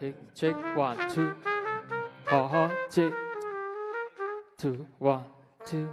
Check, check one two, ha ha check two one two.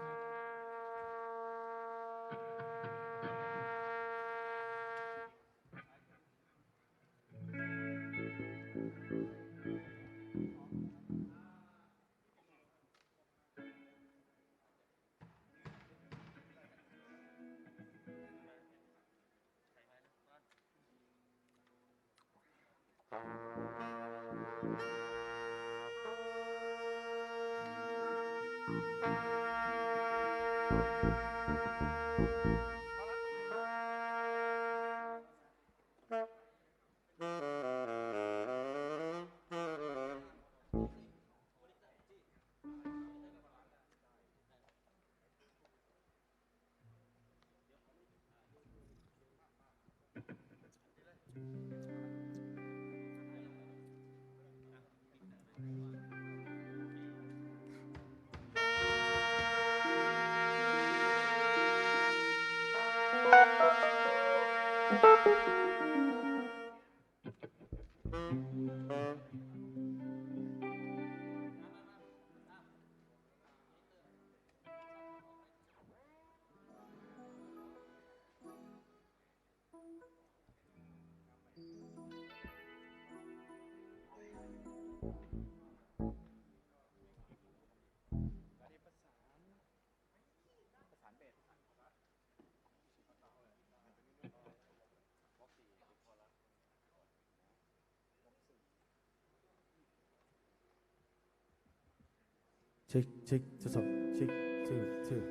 ช็คเช็คทดสอบเช็คชื่อชื่อ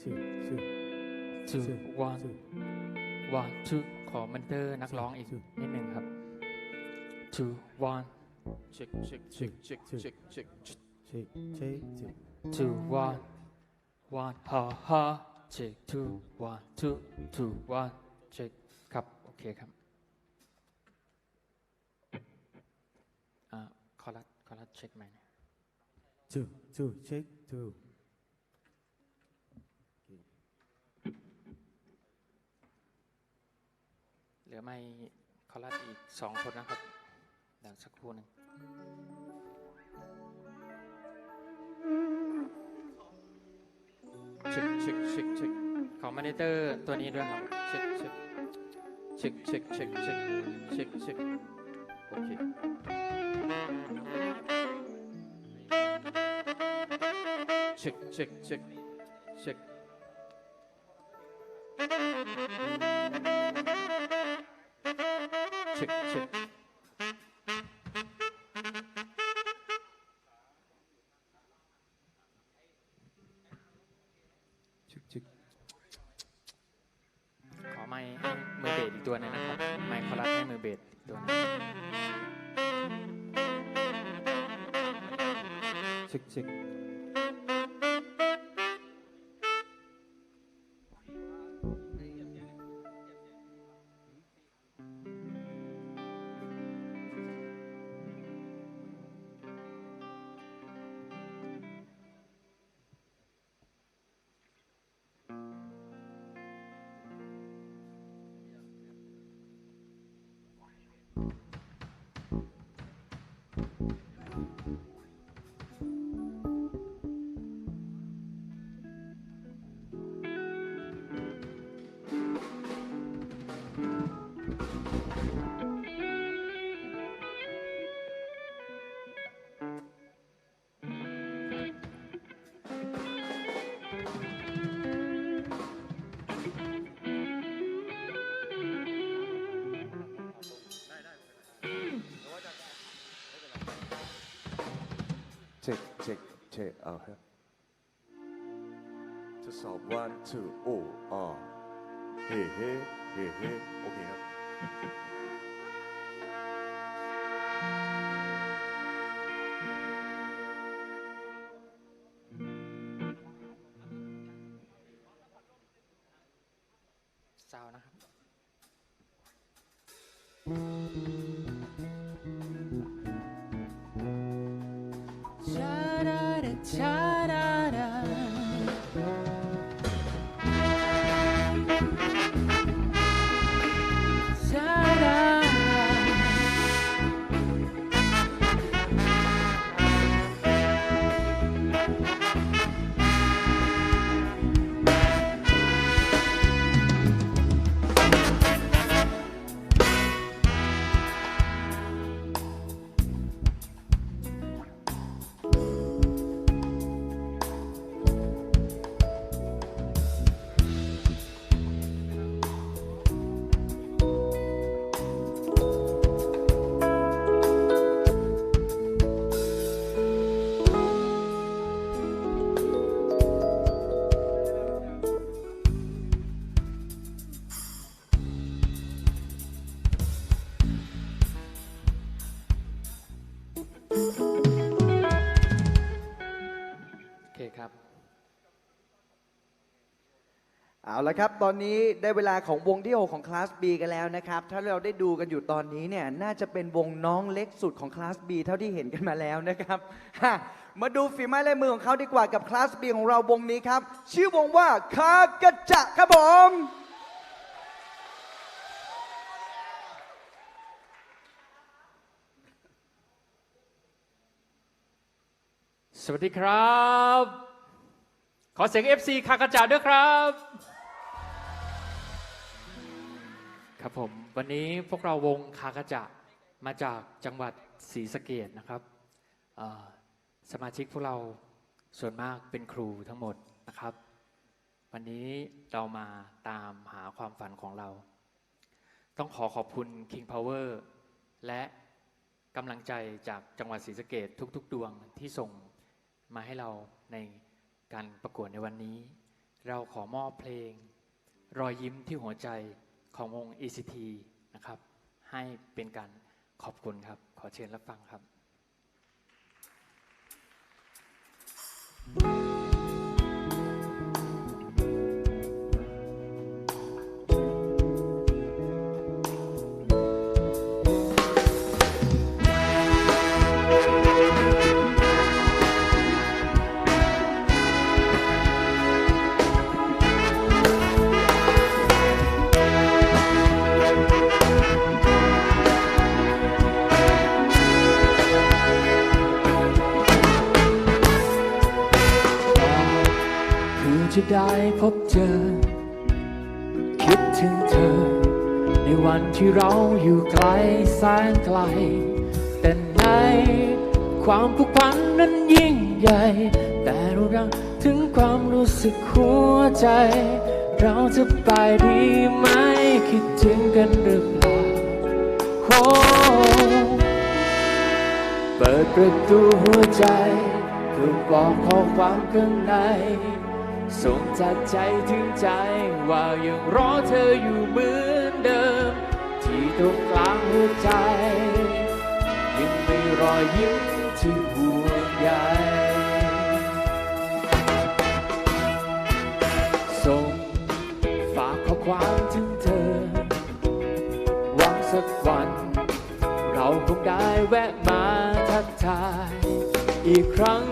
ชื่อชื่อ two ชื่อ one ชื่อ one two ขอมันเตอร์นักร้องอีกนิดหนึ่งครับ two one check check check check check check เช็คเช็คเช็ค two one one ฮอฮอ check two one two two one check ครับ โอเคครับอ่าคอรัสคอรัสเช็คไหมชื่อชื่ อเช็คชื่อเหลือไม่คอรัสอีกสองคนนะครับเดี๋ยวสักครู่หนึ่งเช็คเช็คเช็คเช็คของมอนิเตอร์ตัวนี้ด้วยครับเช็คเช็คเช็คเช็คเช็คเช็คเช็คเช็คโอเค เช็คเช็คเช็คเช็คเช็คเช็คขอไม้ให้มือเบสอีกตัวหนึงนะครับ ไมค์คอรัสให้มือเบสตัวหนึงเช็คเช็ค check, check, check Okay. here. To solve one, two, oh, ah. Uh. Hey, hey, hey, hey. Okay. เอาละครับ ตอนนี้ได้เวลาของวงที่ 6 ของคลาส B กันแล้วนะครับ ถ้าเราได้ดูกันอยู่ตอนนี้เนี่ยน่าจะเป็นวงน้องเล็กสุดของคลาส B เท่าที่เห็นกันมาแล้วนะครับฮะมาดูฝีไม้ลายมือของเขาดีกว่ากับคลาส B ของเราวงนี้ครับ ชื่อวงว่าคากระจะครับผมสวัสดีครับ ขอเสียง FC คากระจาดด้วยครับ ครับผม วันนี้พวกเราวงคากะจะมาจากจังหวัดศรีสะเกดนะครับ สมาชิกพวกเราส่วนมากเป็นครูทั้งหมดนะครับ วันนี้เรามาตามหาความฝันของเรา ต้องขอขอบคุณ King Power และกำลังใจจากจังหวัดศรีสะเกดทุก ๆ ดวงที่ส่งมาให้เราในการประกวดในวันนี้ เราขอมอบเพลง รอยยิ้มที่หัวใจ ของวง ECT นะครับ ให้เป็นการขอบคุณครับ ขอเชิญรับฟังครับ ได้พบเจอ คิดถึงเธอ ในวันที่เราอยู่ไกลแสนไกล แต่ในความผูกพันนั้นยิ่งใหญ่ แต่เรารักถึงความรู้สึกหัวใจ เราจะไปดีไหม คิดถึงกันหรือเปล่าโอ้เปิดประตูหัวใจเพื่อบอกข้อความข้างใน ส่งจากใจถึงใจว่ายังรอเธออยู่เหมือนเดิม ที่ตรงกลางหัวใจ ยังมีรอยยิ้มที่ห่วงใยส่งฝากข้อความถึงเธอ หวังสักวัน เราคงได้แวะมาทักทาย อีกครั้ง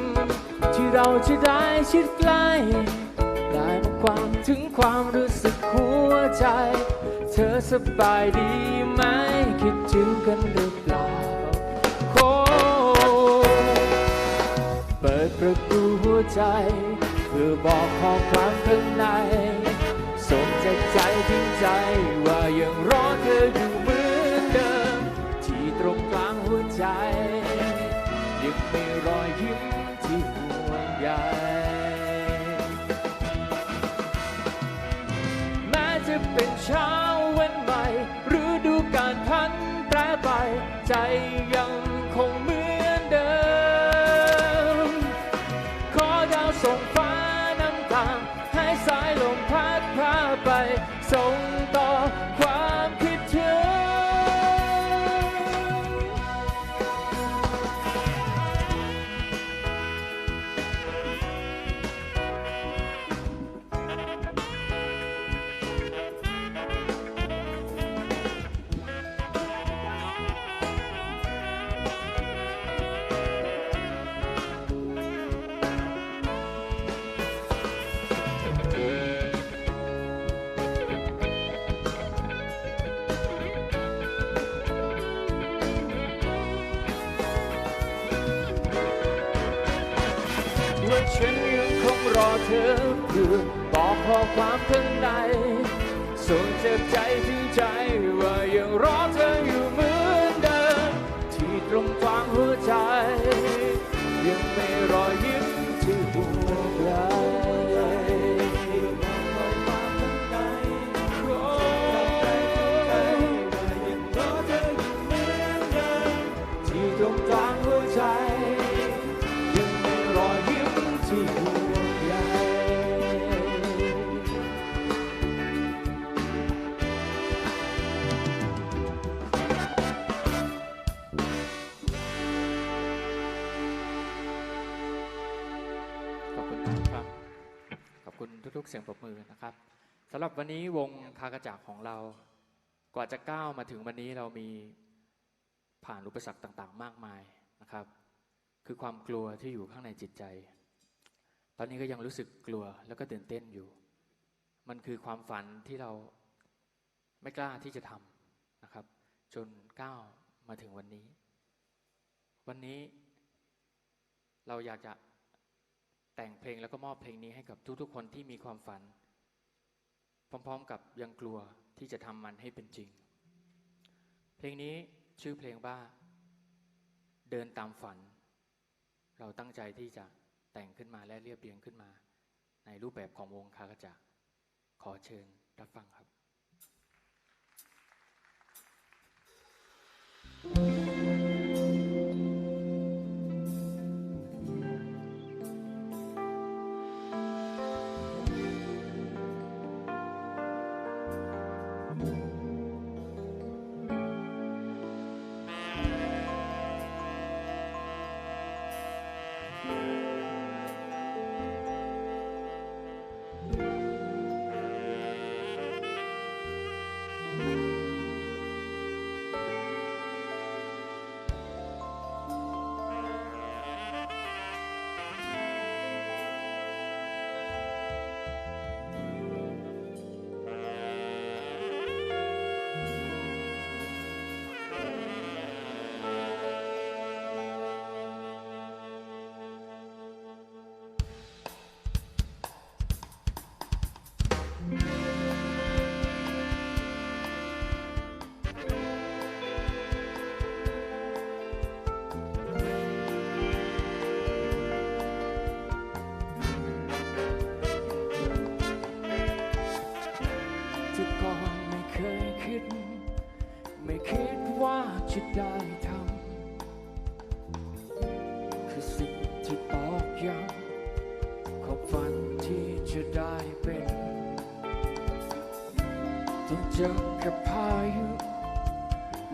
ที่เราจะได้ชิดใกล้ ได้มาความถึงความรู้สึกหัวใจ เธอสบายดีไหม คิดถึงกันหรือเปล่าโอ้เปิดประตูหัวใจ เพื่อบอกข้อความข้างในส่งจากใจถึงใจว่ายังรอเธออยู่ เช้าวันใหม่หรือดูการพันแปรไปใจยัง เธอเพื่อบอกข้อความข้างในส่งจากใจถึงใจว่ายังรอเธออยู่ วงคากระจากของเรา กว่าจะก้าวมาถึงวันนี้เรามีผ่านอุปสรรคต่างๆ มากมายนะครับ คือความกลัวที่อยู่ข้างในจิตใจ ตอนนี้ก็ยังรู้สึกกลัวแล้วก็ตื่นเต้นอยู่ มันคือความฝันที่เราไม่กล้าที่จะทำนะครับ จนก้าวมาถึงวันนี้ วันนี้เราอยากจะแต่งเพลงแล้วก็มอบเพลงนี้ให้กับทุกๆคนที่มีความฝัน พร้อม ๆ กับยังกลัวที่จะทำมันให้เป็นจริง เพลงนี้ชื่อเพลงว่า เดินตามฝัน เราตั้งใจที่จะแต่งขึ้นมาและเรียบเรียงขึ้นมา ในรูปแบบของวงคากระจักขอเชิญรับฟังครับที่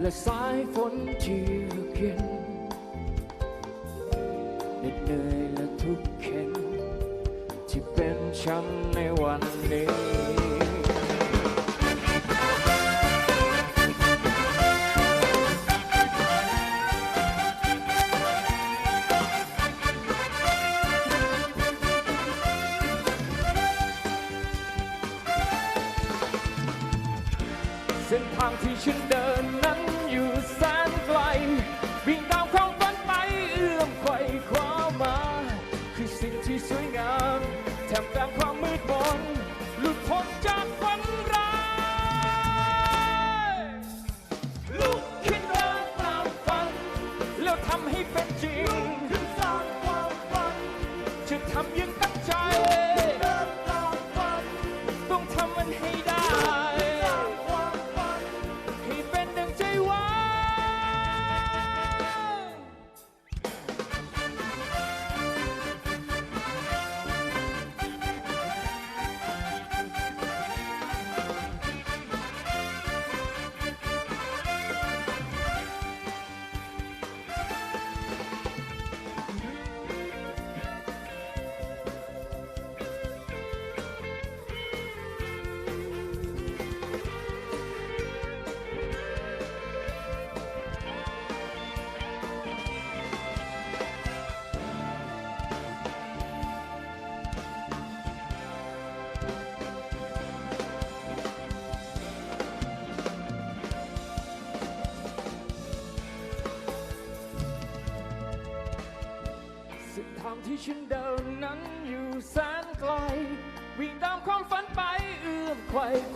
และสายฝนที่เย็น แ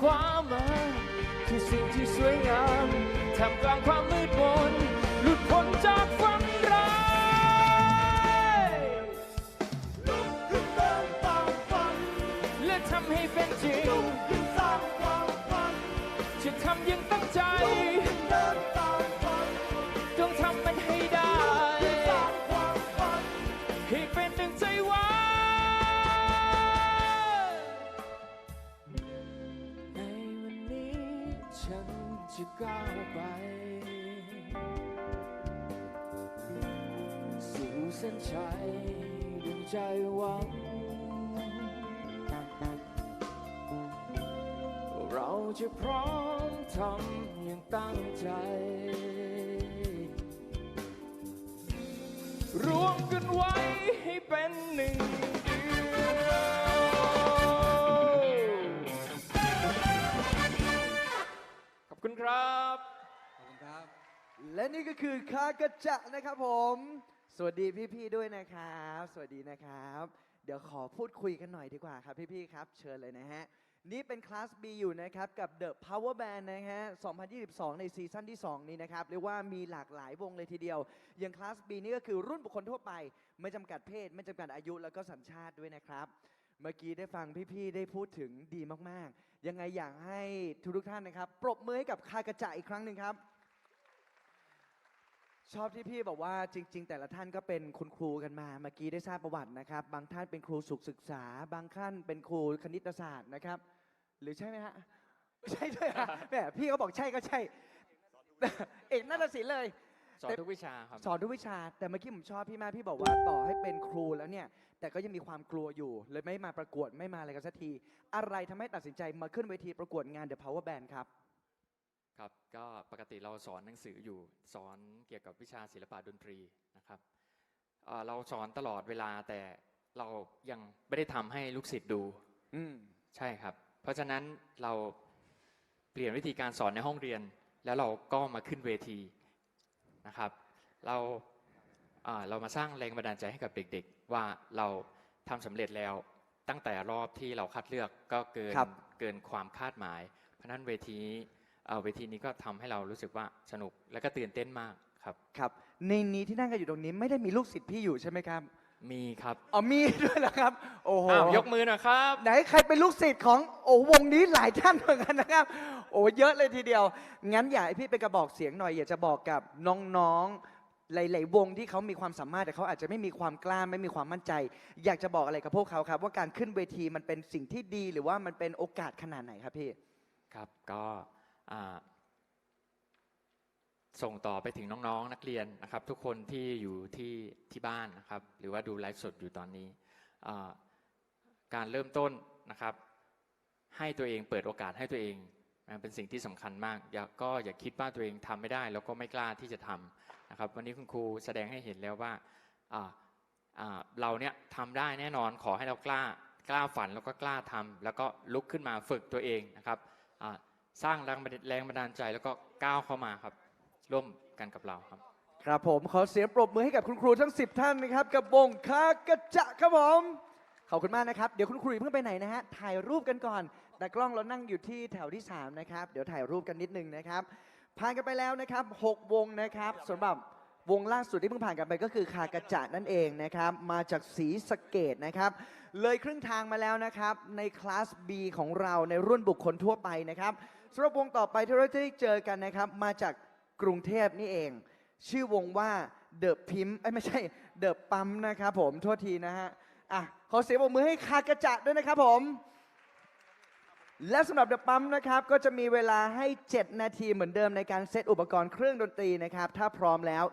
ความมาคือสิ่งที่สวยงามทำกลางความมืด จะพร้อมทำอย่างตั้งใจ รวมกันไว้ให้เป็นหนึ่งเดียวขอบคุณครับ และนี่ก็คือคากระจะนะครับผม สวัสดีพี่ ๆ ด้วยนะครับ สวัสดีนะครับ เดี๋ยวขอพูดคุยกันหน่อยดีกว่าครับพี่ ๆ ครับ เชิญเลยนะฮะ นี่เป็นคลาส B อยู่นะครับ กับ The Power Band นะฮะ 2022 ในซีซั่นที่ 2 นี้นะครับ เรียกว่ามีหลากหลายวงเลยทีเดียว อย่างคลาส B นี่ก็คือรุ่นบุคคลทั่วไป ไม่จำกัดเพศ ไม่จำกัดอายุแล้วก็สัญชาติด้วยนะครับ เมื่อกี้ได้ฟังพี่ๆ ได้พูดถึงดีมากๆ ยังไงอยากให้ทุกท่านนะครับ ปรบมือให้กับคากระจะอีกครั้งหนึ่งครับชอบที่พี่บอกว่าจริง ๆ แต่ละท่านก็เป็นคุณครูกันมา เมื่อกี้ได้ทราบประวัตินะครับ บางท่านเป็นครูสุขศึกษา บางท่านเป็นครูคณิตศาสตร์นะครับ หรือใช่ไหมฮะไม่ใช่ด้วยฮะแหมพี่เขาบอกใช่ก็ใช่ เอกนาฏศิลป์เลย สอนทุกวิชาครับ สอนทุกวิชา แต่เมื่อกี้ผมชอบพี่มากพี่บอกว่าต่อให้เป็นครูแล้วเนี่ย แต่ก็ยังมีความกลัวอยู่ เลยไม่มาประกวดไม่มาอะไรกันสักที อะไรทำให้ตัดสินใจมาขึ้นเวทีประกวดงาน The Power Band ครับ ครับ ก็ปกติเราสอนหนังสืออยู่ สอนเกี่ยวกับวิชาศิลปะดนตรีนะครับเอ่อเราสอนตลอดเวลาแต่เรายังไม่ได้ทำให้ลูกศิษย์ดู อืม ใช่ครับ เพราะฉะนั้นเราเปลี่ยนวิธีการสอนในห้องเรียน แล้วเราก็มาขึ้นเวทีนะครับ เราอ่าเรามาสร้างแรงบันดาลใจให้กับเด็ก ๆ ว่าเราทำสำเร็จแล้วตั้งแต่รอบที่เราคัดเลือกก็เกินครับเกินความคาดหมาย เพราะฉะนั้นเวทีนี้เอ่อเวทีนี้ก็ทำให้เรารู้สึกว่าสนุกและก็ตื่นเต้นมากครับครับ ในนี้ที่นั่งกันอยู่ตรงนี้ไม่ได้มีลูกศิษย์พี่อยู่ใช่ไหมครับ มีครับอ๋อมีด้วยเหรอครับ โอ้โห อ้าวยกมือหนะครับ ไหนใครเป็นลูกศิษย์ของโอ้วงนี้หลายท่านเหมือนกันนะครับ โอ้เยอะเลยทีเดียว งั้นอยากให้พี่เป็นกระบอกเสียงหน่อย อยากจะบอกกับน้องๆ หลาย ๆ วงที่เขามีความสามารถแต่เขาอาจจะไม่มีความกล้าไม่มีความมั่นใจ อยากจะบอกอะไรกับพวกเขาครับ ว่าการขึ้นเวทีมันเป็นสิ่งที่ดีหรือว่ามันเป็นโอกาสขนาดไหนครับพี่ ครับก็อ่า ส่งต่อไปถึงน้องๆนักเรียนนะครับ ทุกคนที่อยู่ที่ที่บ้านนะครับ หรือว่าดูไลฟ์สดอยู่ตอนนี้การเริ่มต้นนะครับ ให้ตัวเองเปิดโอกาสให้ตัวเองเป็นสิ่งที่สำคัญมากอย่าก็อย่าคิดว่าตัวเองทำไม่ได้ แล้วก็ไม่กล้าที่จะทำนะครับ วันนี้คุณครูแสดงให้เห็นแล้วว่าเราเนี่ยทำได้แน่นอนขอให้เรากล้ากล้าฝันแล้วก็กล้าทำแล้วก็ลุกขึ้นมาฝึกตัวเองนะครับสร้างแรงแรงบันดาลใจแล้วก็ก้าวเข้ามาครับ ร่วมกันกับเราครับ ครับผมขอเสียงปรบมือให้กับคุณครูทั้ง 10 ท่านนะครับกับวงคากระจะครับผมขอบคุณมากนะครับเดี๋ยวคุณครูอย่าเพิ่งไปไหนนะฮะถ่ายรูปกันก่อนแต่กล้องเรานั่งอยู่ที่แถวที่ 3 นะครับ เดี๋ยวถ่ายรูปกันนิดนึงนะครับผ่านกันไปแล้วนะครับ 6 วงนะครับสำหรับวงล่าสุดที่เพิ่งผ่านกันไปก็คือคากระจะนั่นเองนะครับ มาจากสีสะเกตนะครับ เลยครึ่งทางมาแล้วนะครับ ในคลาส B ของเราในรุ่นบุคคลทั่วไปนะครับสำหรับวงต่อไปที่เราจะได้เจอกันนะครับ มาจาก กรุงเทพนี่เอง ชื่อวงว่าเดอะพิมพ์ไม่ใช่เดอะปั๊มนะครับผมโทษทีนะฮะอะขอเสียงปรบมือให้คากระจะด้วยนะครับผม และสำหรับเดอะปั๊มนะครับก็จะมีเวลาให้ 7 นาทีเหมือนเดิมในการเซตอุปกรณ์เครื่องดนตรีนะครับ ถ้าพร้อมแล้ว